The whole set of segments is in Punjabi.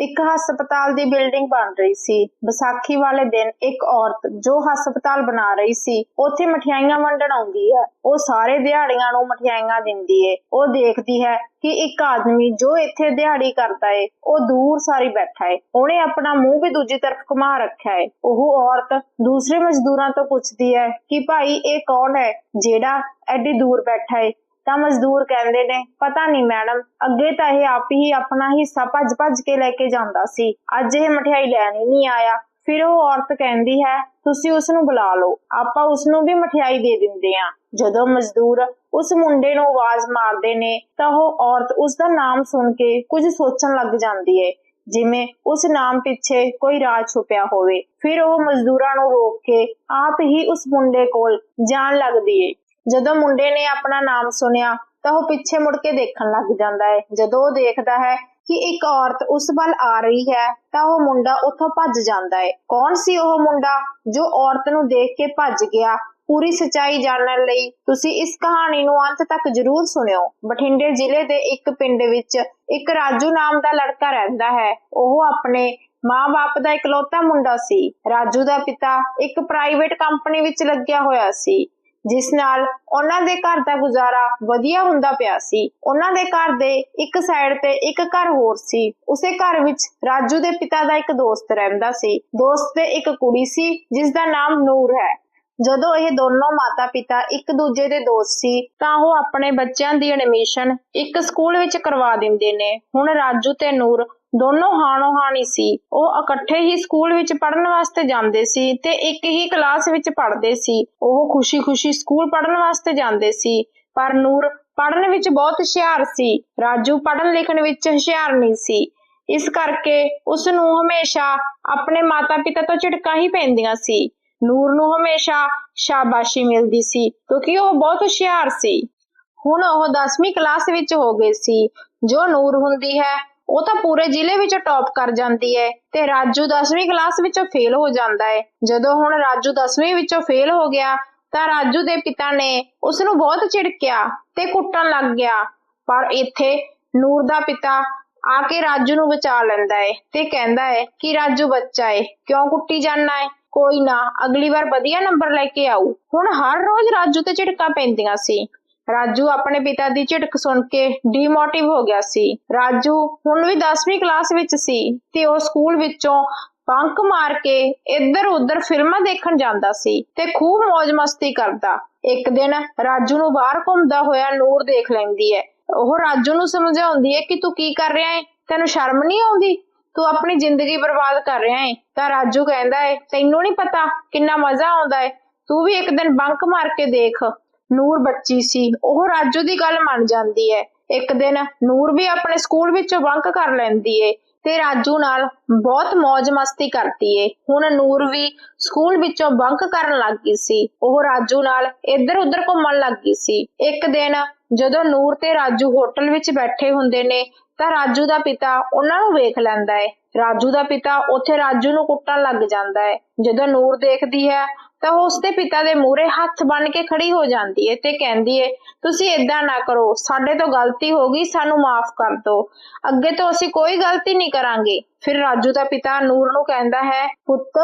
ਇੱਕ ਹਸਪਤਾਲ ਦੀ ਬਿਲਡਿੰਗ ਬਣ ਰਹੀ ਸੀ। ਵਿਸਾਖੀ ਵਾਲੇ ਦਿਨ ਇੱਕ ਔਰਤ ਜੋ ਹਸਪਤਾਲ ਬਣਾ ਰਹੀ ਸੀ, ਉੱਥੇ ਮਠਿਆਈਆਂ ਵੰਡਣ ਆਉਂਦੀ ਹੈ। ਉਹ ਸਾਰੇ ਦਿਹਾੜੀਆਂ ਨੂੰ ਮਠਿਆਈਆਂ ਦਿੰਦੀ ਏ। ਉਹ ਦੇਖਦੀ ਹੈ ਕਿ ਇੱਕ ਆਦਮੀ ਜੋ ਇੱਥੇ ਦਿਹਾੜੀ ਕਰਦਾ ਏ, ਉਹ ਦੂਰ ਸਾਰੀ ਬੈਠਾ ਏ। ਉਹਨੇ ਆਪਣਾ ਮੂੰਹ ਵੀ ਦੂਜੀ ਤਰਫ ਘੁਮਾ ਰੱਖਿਆ ਏ। ਉਹ ਔਰਤ ਦੂਸਰੇ ਮਜ਼ਦੂਰਾਂ ਤੋਂ ਪੁੱਛਦੀ ਹੈ ਕਿ ਭਾਈ ਇਹ ਕੌਣ ਹੈ, ਜਿਹੜਾ ਐਡੀ ਦੂਰ ਬੈਠਾ ਏ? ਤਾਂ ਮਜ਼ਦੂਰ ਕਹਿੰਦੇ ਨੇ, ਪਤਾ ਨਹੀਂ ਮੈਡਮ, ਅੱਗੇ ਤਾਂ ਇਹ ਆਪ ਹੀ ਆਪਣਾ ਹਿੱਸਾ ਭੱਜ ਭੱਜ ਕੇ ਲੈ ਕੇ ਜਾਂਦਾ ਸੀ। ਅੱਜ ਇਹ ਮਠਿਆਈ ਲੈਣ ਹੀ ਨਹੀਂ ਆਇਆ। ਫਿਰ ਉਹ ਔਰਤ ਕਹਿੰਦੀ ਹੈ, ਤੁਸੀਂ ਉਸ ਨੂੰ ਬੁਲਾ ਲਓ। ਆਪਾਂ ਉਸ ਨੂੰ ਵੀ ਮਠਿਆਈ ਦੇ ਦਿੰਦੇ ਆ ਜਦੋਂ ਮਜ਼ਦੂਰ ਉਸ ਮੁੰਡੇ ਨੂੰ ਆਵਾਜ਼ ਮਾਰਦੇ ਨੇ, ਤਾਂ ਉਹ ਔਰਤ ਉਸ ਦਾ ਨਾਮ ਸੁਣ ਕੇ ਕੁਝ ਸੋਚਣ ਲੱਗ ਜਾਂਦੀ ਏ। ਜਿਵੇਂ ਉਸ ਨਾਮ ਪਿੱਛੇ ਕੋਈ ਰਾਜ ਛੁਪਿਆ ਹੋਵੇ। ਫਿਰ ਉਹ ਮਜ਼ਦੂਰਾਂ ਨੂੰ ਰੋਕ ਕੇ ਆਪ ਹੀ ਉਸ ਮੁੰਡੇ ਕੋਲ ਜਾਣ ਲੱਗਦੀ ਏ। ਜਦੋਂ ਮੁੰਡੇ ਨੇ ਆਪਣਾ ਨਾਮ ਸੁਣਿਆ ਤਾਂ ਉਹ ਪਿੱਛੇ ਮੁੜ ਕੇ ਦੇਖਣ ਲੱਗ ਜਾਂਦਾ ਹੈ। ਜਦੋਂ ਉਹ ਦੇਖਦਾ ਹੈ ਕਿ ਇੱਕ ਔਰਤ ਉਸ ਵੱਲ ਆ ਰਹੀ ਹੈ ਤਾਂ ਉਹ ਮੁੰਡਾ ਉੱਥੋਂ ਭੱਜ ਜਾਂਦਾ ਹੈ। ਕੌਣ ਸੀ ਉਹ ਮੁੰਡਾ ਜੋ ਔਰਤ ਨੂੰ ਦੇਖ ਕੇ ਭੱਜ ਗਿਆ? ਪੂਰੀ ਸਚਾਈ ਜਾਣਨ ਲਈ ਤੁਸੀਂ ਇਸ ਕਹਾਣੀ ਨੂੰ ਅੰਤ ਤੱਕ ਜ਼ਰੂਰ ਸੁਣਿਓ। ਬਠਿੰਡੇ ਜ਼ਿਲ੍ਹੇ ਦੇ ਇੱਕ ਪਿੰਡ ਵਿੱਚ ਇੱਕ ਰਾਜੂ ਨਾਮ ਦਾ ਲੜਕਾ ਰਹਿੰਦਾ ਹੈ। ਉਹ ਆਪਣੇ ਮਾਂ-ਬਾਪ ਦਾ ਇਕਲੌਤਾ ਮੁੰਡਾ ਸੀ। ਰਾਜੂ ਦਾ ਪਿਤਾ ਇੱਕ ਪ੍ਰਾਈਵੇਟ ਕੰਪਨੀ ਵਿੱਚ ਲੱਗਿਆ ਹੋਇਆ ਸੀ। ਜਿਸ ਨਾਲ ਉਹਨਾਂ ਦੇ ਘਰ ਦਾ ਗੁਜ਼ਾਰਾ ਵਧੀਆ ਹੁੰਦਾ ਪਿਆ ਸੀ। ਉਹਨਾਂ ਦੇ ਘਰ ਦੇ ਇੱਕ ਸਾਈਡ ਤੇ ਇੱਕ ਘਰ ਹੋਰ ਸੀ। ਉਸੇ ਘਰ ਵਿੱਚ ਰਾਜੂ ਦੇ ਪਿਤਾ ਦਾ ਇੱਕ ਦੋਸਤ ਰਹਿੰਦਾ ਸੀ। ਦੋਸਤ ਤੇ ਇੱਕ ਕੁੜੀ ਸੀ, ਜਿਸ ਦਾ ਨਾਮ ਨੂਰ ਹੈ। ਜਦੋਂ ਇਹ ਦੋਨੋਂ ਮਾਤਾ-ਪਿਤਾ ਇੱਕ ਦੂਜੇ ਦੇ ਦੋਸਤ ਸੀ, ਤਾਂ ਉਹ ਆਪਣੇ ਬੱਚਿਆਂ ਦੀ ਐਡਮਿਸ਼ਨ ਇੱਕ ਸਕੂਲ ਵਿੱਚ ਕਰਵਾ ਦਿੰਦੇ ਨੇ। ਹੁਣ ਰਾਜੂ ਤੇ ਨੂਰ ਦੋਨੋਂ ਹਾਣੋ ਹਾਣੀ ਸੀ। ਉਹ ਇਕੱਠੇ ਹੀ ਸਕੂਲ ਵਿੱਚ ਪੜ੍ਹਨ ਵਾਸਤੇ ਜਾਂਦੇ ਸੀ ਤੇ ਇੱਕ ਹੀ ਕਲਾਸ ਵਿੱਚ ਪੜ੍ਹਦੇ ਸੀ। ਉਹ ਖੁਸ਼ੀ-ਖੁਸ਼ੀ ਸਕੂਲ ਪੜ੍ਹਨ ਵਾਸਤੇ ਜਾਂਦੇ ਸੀ। ਪਰ ਨੂਰ ਪੜ੍ਹਨ ਵਿੱਚ ਬਹੁਤ ਹੁਸ਼ਿਆਰ ਸੀ। ਰਾਜੂ ਪੜ੍ਹਨ ਲਿਖਣ ਵਿੱਚ ਹੁਸ਼ਿਆਰ ਨਹੀਂ ਸੀ। ਇਸ ਕਰਕੇ ਉਸ ਨੂੰ ਹਮੇਸ਼ਾ ਆਪਣੇ ਮਾਤਾ-ਪਿਤਾ ਤੋਂ ਝਿੜਕਾਂ ਹੀ ਪੈਂਦੀਆਂ ਸੀ। ਨੂਰ ਨੂੰ ਹਮੇਸ਼ਾ ਸ਼ਾਬਾਸ਼ੀ ਮਿਲਦੀ ਸੀ ਕਿਉਂਕਿ ਉਹ ਬਹੁਤ ਹੁਸ਼ਿਆਰ ਸੀ। ਹੁਣ ਉਹ 10ਵੀਂ ਕਲਾਸ ਵਿੱਚ ਹੋ ਗਏ ਸੀ। ਜੋ ਨੂਰ ਹੁੰਦੀ ਹੈ ਉਹ ਤਾਂ ਪੂਰੇ ਜ਼ਿਲ੍ਹੇ ਵਿੱਚ ਟੌਪ ਕਰ ਜਾਂਦੀ ਹੈ ਤੇ ਰਾਜੂ 10ਵੀਂ ਕਲਾਸ ਵਿੱਚੋਂ ਫੇਲ ਹੋ ਜਾਂਦਾ ਹੈ। ਜਦੋਂ ਹੁਣ ਰਾਜੂ 10ਵੀਂ ਵਿੱਚੋਂ ਫੇਲ ਹੋ ਗਿਆ, ਤਾਂ ਰਾਜੂ ਦੇ ਪਿਤਾ ਨੇ ਉਸ ਨੂੰ ਬਹੁਤ ਝਿੜਕਿਆ ਤੇ ਕੁੱਟਣ ਲੱਗ ਗਿਆ। ਪਰ ਇੱਥੇ ਨੂਰ ਦਾ ਪਿਤਾ ਆ ਕੇ ਰਾਜੂ ਨੂੰ ਬਚਾ ਲੈਂਦਾ ਹੈ ਤੇ ਕਹਿੰਦਾ ਹੈ ਕਿ ਰਾਜੂ ਬੱਚਾ ਹੈ, ਕਿਉਂ ਕੁੱਟੀ ਜਾਂਦਾ ਹੈ? ਕੋਈ ਨਾ, ਅਗਲੀ ਵਾਰ ਵਧੀਆ ਨੰਬਰ ਲੈ ਕੇ ਆਊ। ਹੁਣ ਹਰ ਰੋਜ਼ ਰਾਜੂ ਤੇ ਝਿੜਕਾਂ ਪੈਂਦੀਆਂ ਸੀ। ਰਾਜੂ ਆਪਣੇ ਪਿਤਾ ਦੀ ਝਿੜਕ ਸੁਣ ਕੇ ਡੀਮੋਟਿਵ ਹੋ ਗਿਆ ਸੀ। ਰਾਜੂ ਹੁਣ ਵੀ 10ਵੀਂ ਕਲਾਸ ਵਿੱਚ ਸੀ ਤੇ ਉਹ ਸਕੂਲ ਵਿੱਚੋਂ ਬੰਕ ਮਾਰ ਕੇ ਇੱਧਰ ਉੱਧਰ ਫਿਲਮਾਂ ਦੇਖਣ ਜਾਂਦਾ ਸੀ ਤੇ ਖੂਬ ਮौज ਮਸਤੀ ਕਰਦਾ। ਇੱਕ ਦਿਨ ਰਾਜੂ ਨੂੰ ਬਾਹਰ ਘੁੰਮਦਾ ਹੋਇਆ ਨੂਰ ਦੇਖ ਲੈਂਦੀ ਹੈ। ਉਹ ਰਾਜੂ ਨੂੰ ਸਮਝਾਉਂਦੀ ਹੈ ਕਿ ਤੂੰ ਕੀ ਕਰ ਰਿਹਾ ਹੈ ਤੈਨੂੰ ਸ਼ਰਮ ਨਹੀਂ ਆਉਂਦੀ? ਤੂੰ ਆਪਣੀ ਜ਼ਿੰਦਗੀ ਬਰਬਾਦ ਕਰ ਰਿਹਾ ਹੈ ਤਾਂ ਰਾਜੂ ਕਹਿੰਦਾ ਹੈ, ਤੈਨੂੰ ਨਹੀਂ ਪਤਾ ਕਿੰਨਾ ਮਜ਼ਾ ਆਉਂਦਾ ਹੈ ਤੂੰ ਵੀ ਇੱਕ ਦਿਨ ਬੰਕ ਮਾਰ ਕੇ ਦੇਖ। ਨੂਰ ਬੱਚੀ ਸੀ। ਉਹ ਰਾਜੂ ਦੀ ਗੱਲ ਮੰਨ ਜਾਂਦੀ ਹੈ ਇੱਕ ਦਿਨ ਨੂਰ ਵੀ ਆਪਣੇ ਸਕੂਲ ਵਿੱਚੋਂ ਬੰਕ ਕਰ ਲੈਂਦੀ ਏ ਤੇ ਰਾਜੂ ਨਾਲ ਬਹੁਤ ਮौज ਮਸਤੀ ਕਰਦੀ ਏ। ਹੁਣ ਨੂਰ ਵੀ ਸਕੂਲ ਵਿੱਚੋਂ ਬੰਕ ਕਰਨ ਲੱਗ ਗਈ ਸੀ। ਉਹ ਰਾਜੂ ਨਾਲ ਇੱਧਰ ਉੱਧਰ ਘੁੰਮਣ ਲੱਗ ਗਈ ਸੀ। ਇੱਕ ਦਿਨ ਜਦੋਂ ਨੂਰ ਤੇ ਰਾਜੂ ਹੋਟਲ ਵਿੱਚ ਬੈਠੇ ਹੁੰਦੇ ਨੇ, ਤਾਂ ਰਾਜੂ ਦਾ ਪਿਤਾ ਉਹਨਾਂ ਨੂੰ ਵੇਖ ਲੈਂਦਾ ਏ। ਰਾਜੂ ਦਾ ਪਿਤਾ ਉੱਥੇ ਰਾਜੂ ਨੂੰ ਕੁੱਟਣ ਲੱਗ ਜਾਂਦਾ ਹੈ ਜਦੋਂ ਨੂਰ ਦੇਖਦੀ ਹੈ ਤਾਂ ਉਹ ਉਸਦੇ ਪਿਤਾ ਦੇ ਮੂਹਰੇ ਹੱਥ ਬੰਨ ਕੇ ਖੜੀ ਹੋ ਜਾਂਦੀ ਹੈ ਤੇ ਕਹਿੰਦੀ ਹੈ, ਤੁਸੀਂ ਇਦਾਂ ਨਾ ਕਰੋ, ਸਾਡੇ ਤੋਂ ਗਲਤੀ ਹੋ ਗਈ, ਸਾਨੂੰ ਮਾਫ ਕਰ ਦਿਓ ਅੱਗੇ ਤੋਂ ਅਸੀਂ ਕੋਈ ਗਲਤੀ ਨਹੀਂ ਕਰਾਂਗੇ। ਫਿਰ ਰਾਜੂ ਦਾ ਪਿਤਾ ਨੂਰ ਨੂੰ ਕਹਿੰਦਾ ਹੈ, ਪੁੱਤ,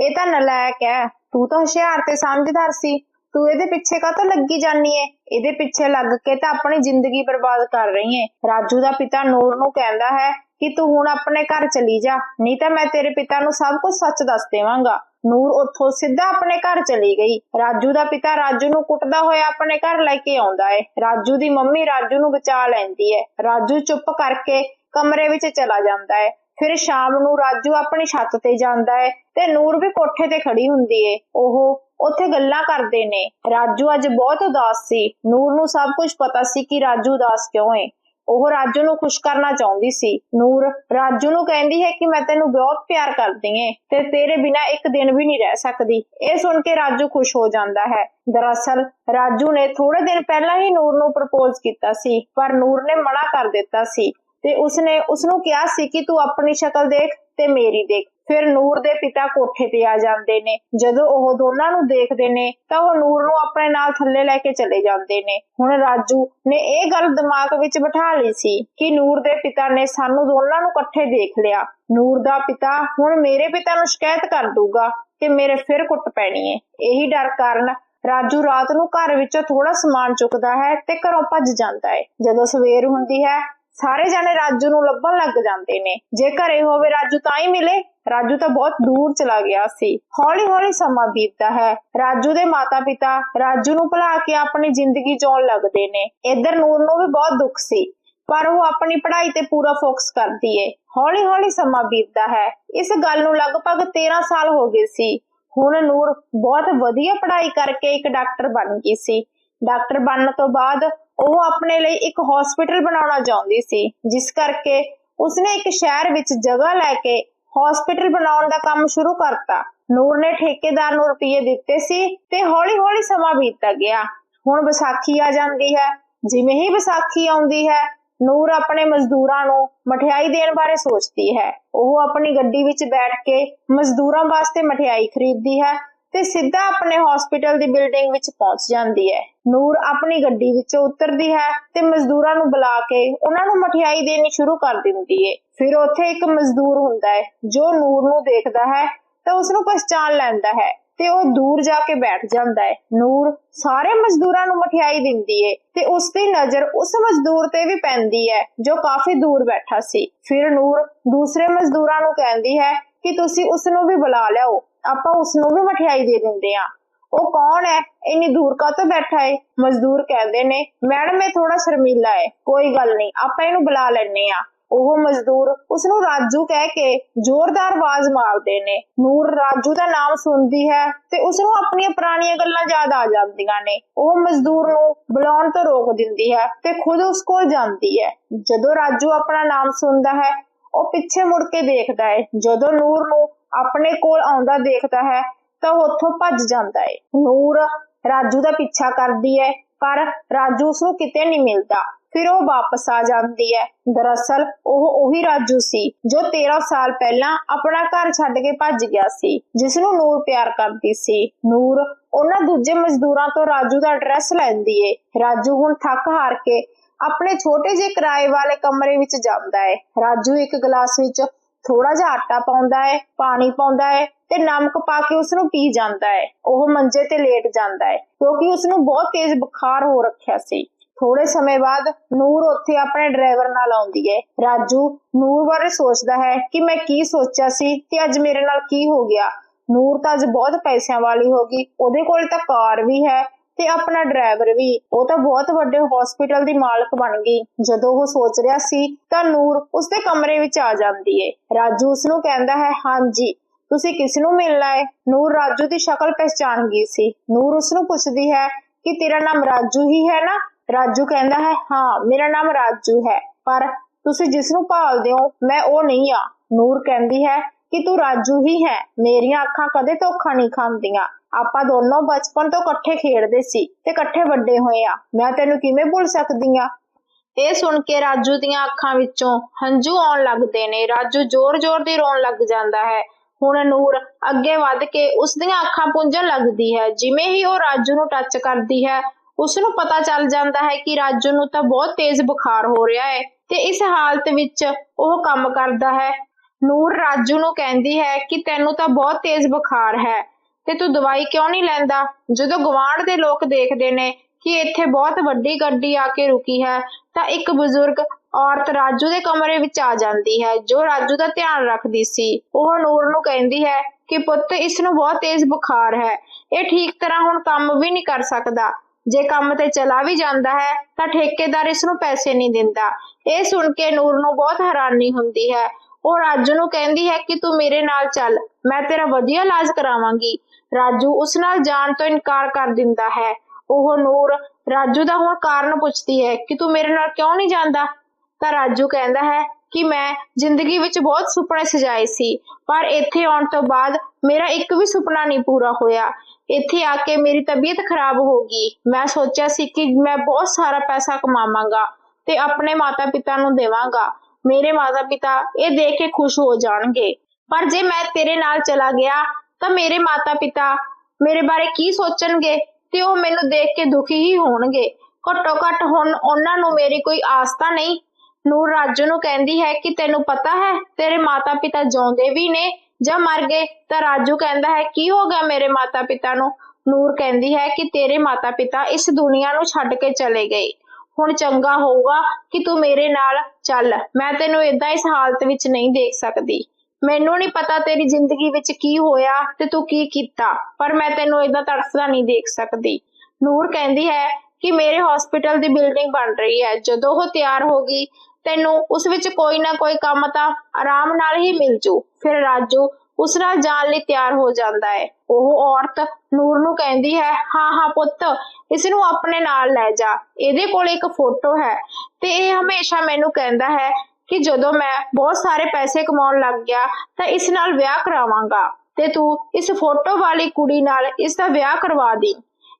ਇਹ ਤਾਂ ਨਲਾਇਕ ਹੈ। ਤੂੰ ਤਾਂ ਹੁਸ਼ਿਆਰ ਤੇ ਸਮਝਦਾਰ ਸੀ। ਤੂੰ ਇਹਦੇ ਪਿੱਛੇ ਕਾਹਤੋਂ ਲੱਗੀ ਜਾਨੀ ਏ ਇਹਦੇ ਪਿੱਛੇ ਲੱਗ ਕੇ ਤਾਂ ਆਪਣੀ ਜ਼ਿੰਦਗੀ ਬਰਬਾਦ ਕਰ ਰਹੀ ਏ ਰਾਜੂ ਦਾ ਪਿਤਾ ਨੂਰ ਨੂੰ ਕਹਿੰਦਾ ਹੈ ਕਿ ਤੂੰ ਹੁਣ ਆਪਣੇ ਘਰ ਚਲੀ ਜਾ, ਨਹੀਂ ਤਾਂ ਮੈਂ ਤੇਰੇ ਪਿਤਾ ਨੂੰ ਸਭ ਕੁਝ ਸੱਚ ਦੱਸ ਦੇਵਾਂਗਾ। ਨੂਰ ਉੱਥੋਂ ਸਿੱਧਾ ਆਪਣੇ ਘਰ ਚਲੀ ਗਈ। ਰਾਜੂ ਦਾ ਪਿਤਾ ਰਾਜੂ ਨੂੰ ਕੁੱਟਦਾ ਹੋਇਆ ਆਪਣੇ ਘਰ ਲੈ ਕੇ ਆਉਂਦਾ ਹੈ ਰਾਜੂ ਦੀ ਮੰਮੀ ਰਾਜੂ ਨੂੰ ਬਚਾ ਲੈਂਦੀ ਹੈ ਰਾਜੂ ਚੁੱਪ ਕਰਕੇ ਕਮਰੇ ਵਿੱਚ ਚਲਾ ਜਾਂਦਾ ਹੈ ਫਿਰ ਸ਼ਾਮ ਨੂੰ ਰਾਜੂ ਆਪਣੀ ਛੱਤ ਤੇ ਜਾਂਦਾ ਹੈ ਤੇ ਨੂਰ ਵੀ ਕੋਠੇ ਤੇ ਖੜੀ ਹੁੰਦੀ ਏ। ਉਹ ਉੱਥੇ ਗੱਲਾਂ ਕਰਦੇ ਨੇ। ਰਾਜੂ ਅੱਜ ਬਹੁਤ ਉਦਾਸ ਸੀ। ਨੂਰ ਨੂੰ ਸਭ ਕੁਝ ਪਤਾ ਸੀ ਕਿ ਰਾਜੂ ਉਦਾਸ ਕਿਉਂ ਏ। ਉਹ ਰਾਜੂ ਨੂੰ ਖੁਸ਼ ਕਰਨਾ ਚਾਹੁੰਦੀ ਸੀ। ਨੂਰ, ਰਾਜੂ ਨੂੰ ਕਹਿੰਦੀ ਹੈ ਕਿ ਮੈਂ ਤੈਨੂੰ ਬਹੁਤ ਪਿਆਰ ਕਰਦੀ ਏ ਤੇ ਤੇਰੇ ਬਿਨਾ ਇੱਕ ਦਿਨ ਵੀ ਨਹੀਂ ਰਹਿ ਸਕਦੀ। ਇਹ ਸੁਣ ਕੇ ਰਾਜੂ ਖੁਸ਼ ਹੋ ਜਾਂਦਾ ਹੈ। ਦਰਅਸਲ, ਰਾਜੂ ਨੇ ਥੋੜੇ ਦਿਨ ਪਹਿਲਾਂ ਹੀ ਨੂਰ ਨੂੰ ਪ੍ਰਪੋਜ਼ ਕੀਤਾ ਸੀ, ਪਰ ਨੂਰ ਨੇ ਮਨਾ ਕਰ ਦਿੱਤਾ ਸੀ ਤੇ ਉਸਨੇ ਉਸ ਨੂੰ ਕਿਹਾ ਸੀ ਕਿ ਤੂੰ ਆਪਣੀ ਸ਼ਕਲ ਦੇਖ ਤੇ ਮੇਰੀ ਦੇਖ। ਫਿਰ ਨੂਰ ਦੇ ਪਿਤਾ ਕੋਠੇ ਤੇ ਆ ਜਾਂਦੇ ਨੇ। ਜਦੋਂ ਉਹ ਦੋਨਾਂ ਨੂੰ ਦੇਖਦੇ ਨੇ, ਤਾਂ ਉਹ ਨੂਰ ਨੂੰ ਆਪਣੇ ਨਾਲ ਥੱਲੇ ਲੈ ਕੇ ਚਲੇ ਜਾਂਦੇ ਨੇ। ਹੁਣ ਰਾਜੂ ਨੇ ਇਹ ਗੱਲ ਦਿਮਾਗ ਵਿੱਚ ਬਿਠਾ ਲਈ ਸੀ ਕਿ ਨੂਰ ਦੇ ਪਿਤਾ ਨੇ ਸਾਨੂੰ ਦੋਨਾਂ ਨੂੰ ਇਕੱਠੇ ਦੇਖ ਲਿਆ। ਨੂਰ ਦਾ ਪਿਤਾ ਹੁਣ ਮੇਰੇ ਪਿਤਾ ਨੂੰ ਸ਼ਿਕਾਇਤ ਕਰ ਦੂਗਾ ਤੇ ਮੇਰੇ ਫਿਰ ਕੁੱਟ ਪੈਣੀ ਏ। ਇਹੀ ਡਰ ਕਾਰਨ ਰਾਜੂ ਰਾਤ ਨੂੰ ਘਰ ਵਿੱਚੋਂ ਥੋੜਾ ਸਮਾਨ ਚੁੱਕਦਾ ਹੈ ਤੇ ਘਰੋਂ ਭੱਜ ਜਾਂਦਾ ਹੈ ਜਦੋਂ ਸਵੇਰ ਹੁੰਦੀ ਹੈ ਸਾਰੇ ਜਾਣੇ ਰਾਜੂ ਨੂੰ ਲੱਭਣ ਲੱਗ ਜਾਂਦੇ ਨੇ। ਜੇ ਘਰੇ ਹੋਵੇ ਰਾਜੂ ਤਾਂ ਹੀ ਮਿਲੇ। ਰਾਜੂ ਤਾਂ ਬਹੁਤ ਦੂਰ ਚਲਾ ਗਿਆ ਸੀ। ਹੌਲੀ ਹੌਲੀ ਸਮਾਂ ਬੀਤਦਾ ਹੈ। ਰਾਜੂ ਦੇ ਮਾਤਾ-ਪਿਤਾ ਰਾਜੂ ਨੂੰ ਭੁਲਾ ਕੇ ਆਪਣੀ ਜ਼ਿੰਦਗੀ ਜਿਉਣ ਲੱਗਦੇ ਨੇ। ਇੱਧਰ ਨੂਰ ਨੂੰ ਵੀ ਬਹੁਤ ਦੁੱਖ ਸੀ, ਪਰ ਉਹ ਆਪਣੀ ਪੜ੍ਹਾਈ ਤੇ ਪੂਰਾ ਫੋਕਸ ਕਰਦੀ ਏ। ਹੌਲੀ ਹੌਲੀ ਸਮਾਂ ਬੀਤਦਾ ਹੈ। ਇਸ ਗੱਲ ਨੂੰ ਲਗਭਗ 13 ਸਾਲ ਹੋ ਗਏ ਸੀ। ਹੁਣ ਨੂਰ ਬਹੁਤ ਵਧੀਆ ਪੜ੍ਹਾਈ ਕਰਕੇ ਇੱਕ ਡਾਕਟਰ ਬਣ ਗਈ ਸੀ। ਡਾਕਟਰ ਬਣਨ ਤੋਂ ਬਾਅਦ ਉਹ ਆਪਣੇ ਲਈ ਇੱਕ ਹਸਪੀਟਲ ਬਣਾਉਣਾ ਚਾਹੁੰਦੀ ਸੀ, ਜਿਸ ਕਰਕੇ ਉਸਨੇ ਇੱਕ ਸ਼ਹਿਰ ਵਿੱਚ ਜਗ੍ਹਾ ਲੈ ਕੇ ਹਸਪੀਟਲ ਬਣਾਉਣ ਦਾ ਕੰਮ ਸ਼ੁਰੂ ਕਰਤਾ। ਨੂਰ ਨੇ ਠੇਕੇਦਾਰ ਨੂੰ ਰੁਪਏ ਦਿੱਤੇ ਸੀ ਤੇ ਹੌਲੀ-ਹੌਲੀ ਸਮਾਂ ਬੀਤਦਾ ਗਿਆ। ਹੁਣ ਵਿਸਾਖੀ ਆ ਜਾਂਦੀ ਹੈ। ਜਿਵੇਂ ਹੀ ਵਿਸਾਖੀ ਆਉਂਦੀ ਹੈ, ਨੂਰ ਆਪਣੇ ਮਜ਼ਦੂਰਾਂ ਨੂੰ ਮਠਿਆਈ ਦੇਣ ਬਾਰੇ ਸੋਚਦੀ ਹੈ। ਉਹ ਆਪਣੀ ਗੱਡੀ ਵਿੱਚ ਬੈਠ ਕੇ ਮਜ਼ਦੂਰਾਂ ਵਾਸਤੇ ਮਠਿਆਈ ਖਰੀਦਦੀ ਹੈ ਤੇ ਸਿੱਧਾ ਆਪਣੇ ਹਸਪੀਟਲ ਦੀ ਬਿਲਡਿੰਗ ਵਿੱਚ ਪਹੁੰਚ ਜਾਂਦੀ ਹੈ। ਨੂਰ ਆਪਣੀ ਗੱਡੀ ਵਿੱਚੋਂ ਉਤਰਦੀ ਹੈ ਤੇ ਮਜ਼ਦੂਰਾਂ ਨੂੰ ਬੁਲਾ ਕੇ ਉਹਨਾਂ ਨੂੰ ਮਠਿਆਈ ਦੇਣੀ ਸ਼ੁਰੂ ਕਰ ਦਿੰਦੀ ਹੈ। ਫਿਰ ਉੱਥੇ ਇੱਕ ਮਜ਼ਦੂਰ ਹੁੰਦਾ ਹੈ, ਜੋ ਨੂਰ ਨੂੰ ਦੇਖਦਾ ਹੈ ਤਾਂ ਉਸ ਨੂੰ ਪਛਾਣ ਲੈਂਦਾ ਹੈ ਤੇ ਉਹ ਦੂਰ ਜਾ ਕੇ ਬੈਠ ਜਾਂਦਾ ਹੈ। ਨੂਰ ਸਾਰੇ ਮਜ਼ਦੂਰਾਂ ਨੂੰ ਮਠਿਆਈ ਦਿੰਦੀ ਹੈ ਤੇ ਉਸ ਦੀ ਨਜ਼ਰ ਉਸ ਮਜ਼ਦੂਰ ਤੇ ਵੀ ਪੈਂਦੀ ਹੈ, ਜੋ ਕਾਫੀ ਦੂਰ ਬੈਠਾ ਸੀ। ਫਿਰ ਨੂਰ ਦੂਸਰੇ ਮਜ਼ਦੂਰਾਂ ਨੂੰ ਕਹਿੰਦੀ ਹੈ ਕਿ ਤੁਸੀਂ ਉਸ ਨੂੰ ਵੀ ਬੁਲਾ ਲਿਆਓ। ਆਪਾਂ ਉਸ ਨੂੰ ਵੀ ਮਠਿਆਈ ਦੇ ਦਿੰਦੇ ਆ ਉਹ ਕੌਣ ਹੈ? ਇੰਨੀ ਦੂਰ ਕਾ ਬੈਠਾ ਹੈ ਮਜ਼ਦੂਰ ਕਹਿੰਦੇ ਨੇ, ਮੈਡਮ, ਇਹ ਥੋੜਾ ਸ਼ਰਮੀਲਾ ਹੈ ਕੋਈ ਗੱਲ ਨਹੀਂ, ਆਪਾਂ ਇਹਨੂੰ ਬੁਲਾ ਲੈਣੇ ਆ ਉਹ ਮਜ਼ਦੂਰ ਉਸ ਨੂੰ ਰਾਜੂ ਕਹਿ ਕੇ ਜ਼ੋਰਦਾਰ ਆਵਾਜ਼ ਮਾਰਦੇ ਨੇ। ਨੂਰ ਰਾਜੂ ਦਾ ਨਾਮ ਸੁਣਦੀ ਹੈ ਤੇ ਉਸ ਨੂੰ ਆਪਣੀਆਂ ਪੁਰਾਣੀਆਂ ਗੱਲਾਂ ਯਾਦ ਆ ਜਾਂਦੀਆਂ ਨੇ। ਉਹ ਮਜ਼ਦੂਰ ਨੂੰ ਬੁਲਾਉਣ ਤੋਂ ਰੋਕ ਦਿੰਦੀ ਹੈ ਤੇ ਖੁਦ ਉਸ ਕੋਲ ਜਾਂਦੀ ਹੈ। ਜਦੋਂ ਰਾਜੂ ਆਪਣਾ ਨਾਮ ਸੁਣਦਾ ਹੈ, ਉਹ ਪਿੱਛੇ ਮੁੜ ਕੇ ਦੇਖਦਾ ਹੈ। ਜਦੋਂ ਨੂਰ ਨੂੰ ਆਪਣੇ ਕੋਲ ਆਉਂਦਾ ਦੇਖਦਾ ਹੈ, ਤਾਂ ਉਹ ਉੱਥੋਂ ਭੱਜ ਜਾਂਦਾ ਹੈ। ਨੂਰ ਰਾਜੂ ਦਾ ਪਿੱਛਾ ਕਰਦੀ ਹੈ, ਪਰ ਰਾਜੂ ਉਸ ਨੂੰ ਕਿਤੇ ਨਹੀਂ ਮਿਲਦਾ। ਫਿਰ ਉਹ ਵਾਪਸ ਆ ਜਾਂਦੀ ਹੈ। ਦਰਅਸਲ ਉਹ ਉਹੀ ਰਾਜੂ ਸੀ, ਜੋ 13 ਸਾਲ ਪਹਿਲਾਂ ਆਪਣਾ ਘਰ ਛੱਡ ਕੇ ਭੱਜ ਗਿਆ ਸੀ ਜਿਸ ਨੂੰ ਨੂਰ ਪਿਆਰ ਕਰਦੀ ਸੀ। ਨੂਰ ਉਹਨਾਂ ਦੂਜੇ ਮਜ਼ਦੂਰਾਂ ਤੋਂ ਰਾਜੂ ਦਾ ਐਡਰੈਸ ਲੈਂਦੀ ਏ। ਰਾਜੂ ਹੁਣ ਥੱਕ ਹਾਰ ਕੇ ਆਪਣੇ ਛੋਟੇ ਜਿਹੇ ਕਿਰਾਏ ਵਾਲੇ ਕਮਰੇ ਵਿੱਚ ਜਾਂਦਾ ਹੈ ਰਾਜੂ ਇੱਕ ਗਲਾਸ ਵਿੱਚ ਥੋੜਾ ਜਿਹਾ ਆਟਾ ਪਾਉਂਦਾ ਹੈ, ਪਾਣੀ ਪਾਉਂਦਾ ਹੈ ਤੇ ਨਮਕ ਪਾ ਕੇ ਉਸ ਨੂੰ ਪੀ ਜਾਂਦਾ ਹੈ। ਉਹ ਮੰਜੇ ਤੇ ਲੇਟ ਜਾਂਦਾ ਹੈ ਕਿਉਂਕਿ ਉਸ ਨੂੰ ਬਹੁਤ ਤੇਜ਼ ਬੁਖਾਰ ਹੋ ਰੱਖਿਆ ਸੀ। ਥੋੜੇ ਸਮੇਂ ਬਾਅਦ ਨੂਰ ਉੱਥੇ ਆਪਣੇ ਡਰਾਈਵਰ ਨਾਲ ਆਉਂਦੀ ਹੈ। ਰਾਜੂ, ਨੂਰ ਬਾਰੇ ਸੋਚਦਾ ਹੈ ਕਿ ਮੈਂ ਕੀ ਸੋਚਿਆ ਸੀ ਤੇ ਅੱਜ ਮੇਰੇ ਨਾਲ ਕੀ ਹੋ ਗਿਆ। ਨੂਰ ਤਾਂ ਅੱਜ ਬਹੁਤ ਪੈਸਿਆਂ ਵਾਲੀ ਹੋ ਗਈ, ਉਹਦੇ ਕੋਲ ਤਾਂ ਕਾਰ ਵੀ ਹੈ ਤੇ ਆਪਣਾ ਡਰਾਈਵਰ ਵੀ। ਉਹ ਤਾਂ ਬਹੁਤ ਵੱਡੇ ਹਸਪੀਟਲ ਦੀ ਮਾਲਕ ਬਣ ਗਈ। ਜਦੋਂ ਉਹ ਸੋਚ ਰਿਹਾ ਸੀ ਤਾਂ ਨੂਰ ਉਸਦੇ ਕਮਰੇ ਵਿੱਚ ਆ ਜਾਂਦੀ ਏ। ਰਾਜੂ ਉਸ ਨੂੰ ਕਹਿੰਦਾ ਹੈ, ਹਾਂਜੀ, ਤੁਸੀਂ ਕਿਸ ਨੂੰ ਮਿਲਣਾ ਹੈ ਨੂਰ ਰਾਜੂ ਦੀ ਸ਼ਕਲ ਪਹਿਚਾਨ ਗਈ ਸੀ। ਨੂਰ ਉਸ ਨੂੰ ਪੁੱਛਦੀ ਹੈ ਕਿ, ਤੇਰਾ ਨਾਮ ਰਾਜੂ ਹੀ ਹੈ ਨਾ? ਰਾਜੂ ਕਹਿੰਦਾ ਹੈ, ਹਾਂ, ਮੇਰਾ ਨਾਮ ਰਾਜੂ ਹੈ, ਪਰ ਤੁਸੀਂ ਜਿਸ ਨੂੰ ਭਾਲਦੇ ਹੋ, ਮੈਂ ਉਹ ਨਹੀਂ ਆ। ਨੂਰ ਕਹਿੰਦੀ ਹੈ ਕਿ, ਤੂੰ ਰਾਜੂ ਹੀ ਹੈ। ਮੇਰੀਆਂ ਅੱਖਾਂ ਕਦੇ ਧੋਖਾ ਨਹੀਂ ਖਾਂਦੀਆਂ। ਆਪਾਂ ਦੋਨੋਂ ਬਚਪਨ ਤੋਂ ਇਕੱਠੇ ਖੇਡਦੇ ਸੀ ਤੇ ਇਕੱਠੇ ਵੱਡੇ ਹੋਏ ਆ। ਮੈਂ ਤੈਨੂੰ ਕਿਵੇਂ ਭੁੱਲ ਸਕਦੀ ਆ? ਇਹ ਸੁਣ ਕੇ ਰਾਜੂ ਦੀਆਂ ਅੱਖਾਂ ਵਿੱਚੋਂ ਹੰਝੂ ਆਉਣ ਲੱਗਦੇ ਨੇ। ਰਾਜੂ ਜ਼ੋਰ-ਜ਼ੋਰ ਦੀ ਰੋਣ ਲੱਗ ਜਾਂਦਾ ਹੈ। ਹੁਣ ਨੂਰ ਅੱਗੇ ਵੱਧ ਕੇ ਉਸ ਦੀਆਂ ਅੱਖਾਂ ਪੁੰਝਣ ਲੱਗਦੀ ਹੈ। ਜਿਵੇਂ ਹੀ ਉਹ ਰਾਜੂ ਨੂੰ ਟੱਚ ਕਰਦੀ ਹੈ ਉਸ ਨੂੰ ਪਤਾ ਚੱਲ ਜਾਂਦਾ ਹੈ ਕਿ ਰਾਜੂ ਨੂੰ ਤਾਂ ਬਹੁਤ ਤੇਜ਼ ਬੁਖਾਰ ਹੋ ਰਿਹਾ ਹੈ ਤੇ ਇਸ ਹਾਲਤ ਵਿੱਚ ਉਹ ਕੰਮ ਕਰਦਾ ਹੈ। ਨੂਰ ਰਾਜੂ ਨੂੰ ਕਹਿੰਦੀ ਹੈ ਕਿ ਤੈਨੂੰ ਤਾਂ ਬਹੁਤ ਤੇਜ਼ ਬੁਖਾਰ ਹੈ। ਤੇ ਤੂੰ ਦਵਾਈ ਕਿਉਂ ਨਹੀਂ ਲੈਂਦਾ? ਜਦੋਂ ਗਵਾਂਢ ਦੇ ਲੋਕ ਦੇਖਦੇ ਨੇ ਕਿ ਇੱਥੇ ਬਹੁਤ ਵੱਡੀ ਗੱਡੀ ਆ ਕੇ ਰੁਕੀ ਹੈ, ਤਾਂ ਇੱਕ ਬਜ਼ੁਰਗ ਔਰਤ ਰਾਜੂ ਦੇ ਕਮਰੇ ਵਿੱਚ ਆ ਜਾਂਦੀ ਹੈ, ਜੋ ਰਾਜੂ ਦਾ ਧਿਆਨ ਰੱਖਦੀ ਸੀ। ਉਹ ਨੂਰ ਨੂੰ ਕਹਿੰਦੀ ਹੈ ਕਿ ਪੁੱਤ ਇਸ ਨੂੰ ਬਹੁਤ ਤੇਜ਼ ਬੁਖਾਰ ਹੈ। ਇਹ ਠੀਕ ਤਰ੍ਹਾਂ ਹੁਣ ਕੰਮ ਵੀ ਨਹੀਂ ਕਰ ਸਕਦਾ। ਜੇ ਕੰਮ ਤੇ ਚਲਾ ਵੀ ਜਾਂਦਾ ਹੈ, ਤਾਂ ਠੇਕੇਦਾਰ ਇਸ ਨੂੰ ਪੈਸੇ ਨਹੀਂ ਦਿੰਦਾ। ਇਹ ਸੁਣ ਕੇ ਨੂਰ ਨੂੰ ਬਹੁਤ ਹੈਰਾਨੀ ਹੁੰਦੀ ਹੈ। ਉਹ ਰਾਜੂ ਨੂੰ ਕਹਿੰਦੀ ਹੈ ਕਿ ਤੂੰ ਮੇਰੇ ਨਾਲ ਚੱਲ, ਮੈਂ ਤੇਰਾ ਵਧੀਆ ਇਲਾਜ ਕਰਾਵਾਂਗੀ। ਰਾਜੂ ਉਸ ਨਾਲ ਜਾਣ ਤੋਂ ਇਨਕਾਰ ਕਰ ਦਿੰਦਾ ਹੈ। ਉਹ ਨੂਰ, ਰਾਜੂ ਦਾ ਹੁਣ ਕਾਰਨ ਪੁੱਛਦੀ ਹੈ ਕਿ ਤੂੰ ਮੇਰੇ ਨਾਲ ਕਿਉਂ ਨਹੀਂ ਜਾਂਦਾ? ਤਾਂ ਰਾਜੂ ਕਹਿੰਦਾ ਹੈ ਕਿ ਮੈਂ ਜ਼ਿੰਦਗੀ ਵਿੱਚ ਬਹੁਤ ਸੁਪਨੇ ਸਜਾਏ ਸੀ, ਪਰ ਇੱਥੇ ਆਉਣ ਤੋਂ ਬਾਅਦ ਮੇਰਾ ਇੱਕ ਵੀ ਸੁਪਨਾ ਨਹੀਂ ਪੂਰਾ ਹੋਇਆ। ਇੱਥੇ ਆ ਕੇ ਮੇਰੀ ਤਬੀਅਤ ਖਰਾਬ ਹੋ ਗਈ। ਮੈਂ ਸੋਚਿਆ ਸੀ ਕਿ ਮੈਂ ਬਹੁਤ ਸਾਰਾ ਪੈਸਾ ਕਮਾਵਾਂਗਾ ਤੇ ਆਪਣੇ ਮਾਤਾ-ਪਿਤਾ ਨੂੰ ਦੇਵਾਂਗਾ। ਮੇਰੇ ਮਾਤਾ-ਪਿਤਾ ਇਹ ਦੇਖ ਕੇ ਖੁਸ਼ ਹੋ ਜਾਣਗੇ। ਪਰ ਜੇ ਮੈਂ ਤੇਰੇ ਨਾਲ ਚਲਾ ਗਿਆ ਤਾਂ ਮੇਰੇ ਮਾਤਾ-ਪਿਤਾ ਮੇਰੇ ਬਾਰੇ ਕੀ ਸੋਚਣਗੇ ਤੇ ਉਹ ਮੈਨੂੰ ਦੇਖ ਕੇ ਦੁਖੀ ਹੀ ਹੋਣਗੇ। ਘੱਟੋ ਘੱਟ ਹੁਣ ਉਹਨਾਂ ਨੂੰ ਮੇਰੀ ਕੋਈ ਆਸ ਤਾਂ ਨਹੀਂ? ਨੂਰ ਰਾਜੂ ਨੂੰ ਕਹਿੰਦੀ ਹੈ ਕਿ ਤੈਨੂੰ ਪਤਾ ਹੈ, ਤੇਰੇ ਮਾਤਾ-ਪਿਤਾ ਜਿਉਂਦੇ ਵੀ ਨੇ ਜਾਂ ਮਰ ਗਏ, ਤਾਂ ਰਾਜੂ ਕਹਿੰਦਾ ਹੈ, ਕੀ ਹੋ ਗਿਆ ਮੇਰੇ ਮਾਤਾ-ਪਿਤਾ ਨੂੰ? ਨੂਰ ਕਹਿੰਦੀ ਹੈ ਕਿ ਤੇਰੇ ਮਾਤਾ-ਪਿਤਾ ਇਸ ਦੁਨੀਆ ਨੂੰ ਛੱਡ ਕੇ ਚਲੇ ਗਏ। ਹੁਣ ਚੰਗਾ ਹੋਊਗਾ ਕਿ ਤੂੰ ਮੇਰੇ ਨਾਲ ਚੱਲ, ਮੈਂ ਤੈਨੂੰ ਇਦਾਂ ਇਸ ਹਾਲਤ ਵਿੱਚ ਨਹੀਂ ਦੇਖ ਸਕਦੀ। ਮੈਨੂੰ ਨਹੀਂ ਪਤਾ ਤੇਰੀ ਜ਼ਿੰਦਗੀ ਵਿੱਚ ਕੀ ਹੋਇਆ ਤੇ ਤੂੰ ਕੀ ਕੀਤਾ, ਪਰ ਮੈਂ ਤੈਨੂੰ ਇਦਾਂ ਤੜਫਦਾ ਨਹੀਂ ਦੇਖ ਸਕਦੀ। ਨੂਰ ਕਹਿੰਦੀ ਹੈ ਕਿ ਮੇਰੇ ਹਸਪੀਟਲ ਦੀ ਬਿਲਡਿੰਗ ਬਣ ਰਹੀ ਹੈ। ਜਦੋਂ ਉਹ ਤਿਆਰ ਹੋ ਗਈ, ਤੈਨੂੰ ਉਸ ਵਿੱਚ ਕੋਈ ਨਾ ਕੋਈ ਕੰਮ ਤਾਂ ਆਰਾਮ ਨਾਲ ਹੀ ਮਿਲ ਜੂ। ਫਿਰ ਰਾਜੂ ਉਸ ਨਾਲ ਜਾਣ ਲਈ ਤਿਆਰ ਹੋ ਜਾਂਦਾ ਹੈ। ਉਹ ਔਰਤ ਨੂਰ ਨੂੰ ਕਹਿੰਦੀ ਹੈ, ਹਾਂ ਹਾਂ ਪੁੱਤ ਇਸ ਨੂੰ ਆਪਣੇ ਨਾਲ ਲੈ ਜਾ। ਇਹਦੇ ਕੋਲ ਇੱਕ ਫੋਟੋ ਹੈ ਤੇ ਇਹ ਹਮੇਸ਼ਾ ਮੈਨੂੰ ਕਹਿੰਦਾ ਹੈ ਕਿ ਜਦੋਂ ਮੈਂ ਬਹੁਤ ਸਾਰੇ ਪੈਸੇ ਕਮਾਉਣ ਲੱਗ ਗਿਆ, ਤਾਂ ਇਸ ਨਾਲ ਵਿਆਹ ਕਰਾਵਾਂਗਾ। ਤੇ ਤੂੰ ਇਸ ਫੋਟੋ ਵਾਲੀ ਕੁੜੀ ਨਾਲ ਇਸ ਦਾ ਵਿਆਹ ਕਰਵਾ ਦੀ।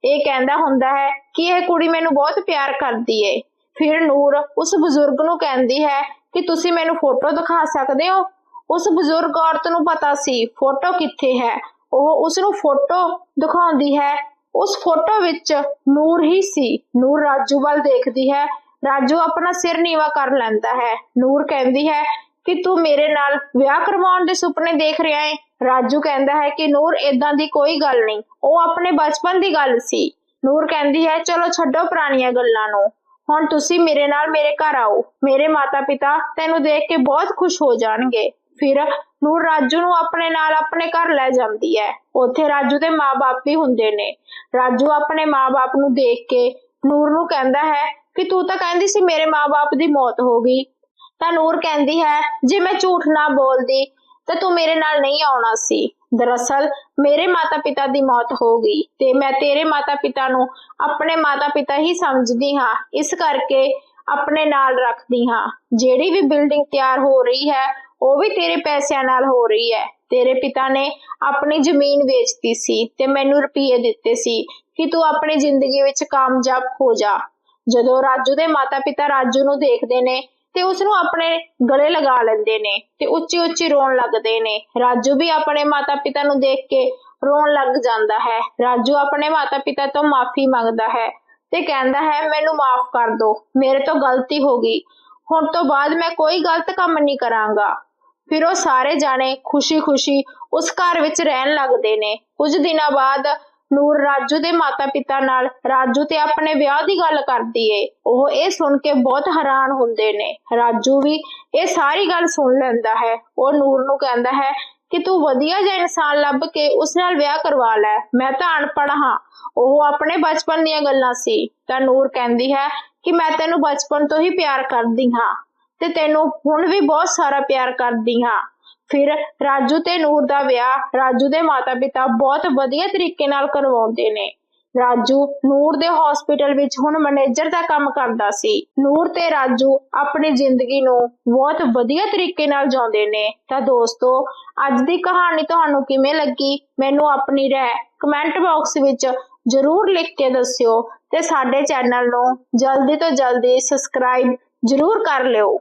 ਇਹ ਕਹਿੰਦਾ ਹੁੰਦਾ ਹੈ ਕਿ ਇਹ ਕੁੜੀ ਮੈਨੂੰ ਬਹੁਤ ਪਿਆਰ ਕਰਦੀ ਏ। ਫਿਰ ਨੂਰ ਉਸ ਬਜ਼ੁਰਗ ਨੂੰ ਕਹਿੰਦੀ ਹੈ ਕਿ ਤੁਸੀਂ ਮੈਨੂੰ ਫੋਟੋ ਦਿਖਾ ਸਕਦੇ ਹੋ? ਉਸ ਬਜ਼ੁਰਗ ਔਰਤ ਨੂੰ ਪਤਾ ਸੀ ਫੋਟੋ ਕਿੱਥੇ ਹੈ। ਉਹ ਉਸ ਨੂੰ ਫੋਟੋ ਦਿਖਾਉਂਦੀ ਹੈ। ਉਸ ਫੋਟੋ ਵਿੱਚ ਨੂਰ ਹੀ ਸੀ। ਨੂਰ ਰਾਜੂ ਵੱਲ ਦੇਖਦੀ ਹੈ। ਰਾਜੂ ਆਪਣਾ ਸਿਰ ਨੀਵਾ ਕਰ ਲੈਂਦਾ ਹੈ। ਨੂਰ ਕਹਿੰਦੀ ਹੈ ਕਿ ਤੂੰ ਮੇਰੇ ਨਾਲ ਵਿਆਹ ਕਰਵਾਉਣ ਦੇ ਸੁਪਨੇ ਦੇਖ ਰਿਹਾ ਹੈ ਰਾਜੂ ਕਹਿੰਦਾ ਹੈ ਕਿ ਨੂਰ ਇਦਾਂ ਦੀ ਕੋਈ ਗੱਲ ਨਹੀਂ, ਉਹ ਆਪਣੇ ਬਚਪਨ ਦੀ ਗੱਲ ਸੀ। ਨੂਰ ਕਹਿੰਦੀ ਹੈ, ਚਲੋ ਛੱਡੋ ਪੁਰਾਣੀਆਂ ਗੱਲਾਂ ਨੂੰ। ਹੁਣ ਤੁਸੀਂ ਮੇਰੇ ਨਾਲ ਮੇਰੇ ਘਰ ਆਓ। ਮੇਰੇ ਮਾਤਾ-ਪਿਤਾ ਤੈਨੂੰ ਦੇਖ ਕੇ ਬਹੁਤ ਖੁਸ਼ ਹੋ ਜਾਣਗੇ। ਫਿਰ ਨੂਰ ਰਾਜੂ ਨੂੰ ਆਪਣੇ ਨਾਲ ਆਪਣੇ ਘਰ ਲੈ ਜਾਂਦੀ ਹੈ। ਉੱਥੇ ਰਾਜੂ ਦੇ ਮਾਪੇ ਵੀ ਹੁੰਦੇ ਨੇ। ਰਾਜੂ ਆਪਣੇ ਮਾਪੇ ਨੂੰ ਦੇਖ ਕੇ ਨੂਰ ਨੂੰ ਕਹਿੰਦਾ ਹੈ ਕਿ ਤੂੰ ਤਾਂ ਕਹਿੰਦੀ ਸੀ ਮੇਰੇ ਮਾਪੇ ਦੀ ਮੌਤ ਹੋ ਗਈ। ਤਾਂ ਨੂਰ ਕਹਿੰਦੀ ਹੈ, ਜੇ ਮੈਂ ਝੂਠ ਨਾ ਬੋਲਦੀ, ਤਾਂ ਤੂੰ ਮੇਰੇ ਨਾਲ ਨਹੀਂ ਆਉਣਾ ਸੀ। ਦਰਅਸਲ, ਮੇਰੇ ਮਾਤਾ-ਪਿਤਾ ਦੀ ਮੌਤ ਹੋ ਗਈ ਤੇ ਮੈਂ ਤੇਰੇ ਮਾਤਾ-ਪਿਤਾ ਨੂੰ ਆਪਣੇ ਮਾਤਾ-ਪਿਤਾ ਹੀ ਸਮਝਦੀ ਹਾਂ। ਇਸ ਕਰਕੇ ਆਪਣੇ ਨਾਲ ਰੱਖਦੀ ਹਾਂ। ਜਿਹੜੀ ਵੀ ਬਿਲਡਿੰਗ ਤਿਆਰ ਹੋ ਰਹੀ ਹੈ, ਉਹ ਵੀ ਤੇਰੇ ਪੈਸਿਆਂ ਨਾਲ ਹੋ ਰਹੀ ਹੈ। ਤੇਰੇ ਪਿਤਾ ਨੇ ਆਪਣੀ ਜ਼ਮੀਨ ਵੇਚਤੀ ਸੀ ਤੇ ਮੈਨੂੰ ਰੁਪਏ ਦਿੱਤੇ ਸੀ ਕਿ ਤੂੰ ਆਪਣੀ ਜ਼ਿੰਦਗੀ ਵਿੱਚ ਕਾਮਯਾਬ ਹੋ ਜਾ। ਜਦੋਂ ਰਾਜੂ ਦੇ ਮਾਤਾ-ਪਿਤਾ ਰਾਜੂ ਨੂੰ ਦੇਖਦੇ ਨੇ ਤੇ ਉਸ ਨੂੰ ਆਪਣੇ ਗਲੇ ਲਗਾ ਲੈਂਦੇ ਨੇ ਤੇ ਉੱਚੀ ਉੱਚੀ ਰੋਣ ਲੱਗਦੇ ਨੇ। ਰਾਜੂ ਵੀ ਆਪਣੇ ਮਾਤਾ-ਪਿਤਾ ਨੂੰ ਦੇਖ ਕੇ ਰੋਣ ਲੱਗ ਜਾਂਦਾ ਹੈ। ਰਾਜੂ ਆਪਣੇ ਮਾਤਾ-ਪਿਤਾ ਤੋਂ ਮਾਫੀ ਮੰਗਦਾ ਹੈ ਤੇ ਕਹਿੰਦਾ ਹੈ, ਮੈਨੂੰ ਮਾਫ ਕਰ ਦਿਓ ਮੇਰੇ ਤੋਂ ਗਲਤੀ ਹੋ ਗਈ। ਹੁਣ ਤੋਂ ਬਾਅਦ ਮੈਂ ਕੋਈ ਗਲਤ ਕੰਮ ਨਹੀਂ ਕਰਾਂਗਾ। ਫਿਰ ਉਹ ਸਾਰੇ ਜਾਣੇ ਖੁਸ਼ੀ-ਖੁਸ਼ੀ ਉਸ ਘਰ ਵਿੱਚ ਰਹਿਣ ਲੱਗਦੇ ਨੇ। ਕੁਝ ਦਿਨਾਂ ਬਾਅਦ ਨੂਰ ਰਾਜੂ ਦੇ ਮਾਤਾ-ਪਿਤਾ ਨਾਲ ਰਾਜੂ ਤੇ ਆਪਣੇ ਵਿਆਹ ਦੀ ਗੱਲ ਕਰਦੀ ਏ। ਉਹ ਇਹ ਸੁਣ ਕੇ ਬਹੁਤ ਹੈਰਾਨ ਹੁੰਦੇ ਨੇ। ਰਾਜੂ ਵੀ ਇਹ ਸਾਰੀ ਗੱਲ ਸੁਣ ਲੈਂਦਾ ਹੈ। ਉਹ ਨੂਰ ਨੂੰ ਕਹਿੰਦਾ ਹੈ ਕਿ ਤੂੰ ਵਧੀਆ ਜਿਹਾ ਇਨਸਾਨ ਲੱਭ ਕੇ ਉਸ ਨਾਲ ਵਿਆਹ ਕਰਵਾ ਲੈ। ਮੈਂ ਤਾਂ ਅਨਪੜ੍ਹ ਹਾਂ। ਉਹ ਆਪਣੇ ਬਚਪਨ ਦੀਆਂ ਗੱਲਾਂ ਸੀ। ਤਾਂ ਨੂਰ ਕਹਿੰਦੀ ਹੈ ਕਿ ਮੈਂ ਤੈਨੂੰ ਬਚਪਨ ਤੋਂ ਹੀ ਪਿਆਰ ਕਰਦੀ ਹਾਂ। ਤੇ ਤੈਨੂੰ ਹੁਣ ਵੀ ਬਹੁਤ ਸਾਰਾ ਪਿਆਰ ਕਰਦੀ ਹਾਂ। ਫਿਰ ਰਾਜੂ ਤੇ ਨੂਰ ਦਾ ਵਿਆਹ ਰਾਜੂ ਦੇ ਮਾਤਾ-ਪਿਤਾ ਬਹੁਤ ਵਧੀਆ ਤਰੀਕੇ ਨਾਲ ਕਰਵਾਉਂਦੇ ਨੇ। ਰਾਜੂ ਨੂਰ ਦੇ ਹਸਪੀਟਲ ਵਿੱਚ ਹੁਣ ਮੈਨੇਜਰ ਦਾ ਕੰਮ ਕਰਦਾ ਸੀ। ਨੂਰ ਤੇ ਰਾਜੂ ਆਪਣੀ ਜ਼ਿੰਦਗੀ ਨੂੰ ਬਹੁਤ ਵਧੀਆ ਤਰੀਕੇ ਨਾਲ ਜਿਉਂਦੇ ਨੇ। ਤਾਂ ਦੋਸਤੋ, ਅੱਜ ਦੀ ਕਹਾਣੀ ਤੁਹਾਨੂੰ ਕਿਵੇਂ ਲੱਗੀ? ਮੈਨੂੰ ਆਪਣੀ ਰਾਏ ਕਮੈਂਟ ਬਾਕਸ ਵਿੱਚ ਜ਼ਰੂਰ ਲਿਖ ਕੇ ਦੱਸਿਓ ਤੇ ਸਾਡੇ ਚੈਨਲ ਨੂੰ ਜਲਦੀ ਤੋਂ ਜਲਦੀ ਸਬਸਕ੍ਰਾਈਬ ਜ਼ਰੂਰ ਕਰ ਲਿਓ।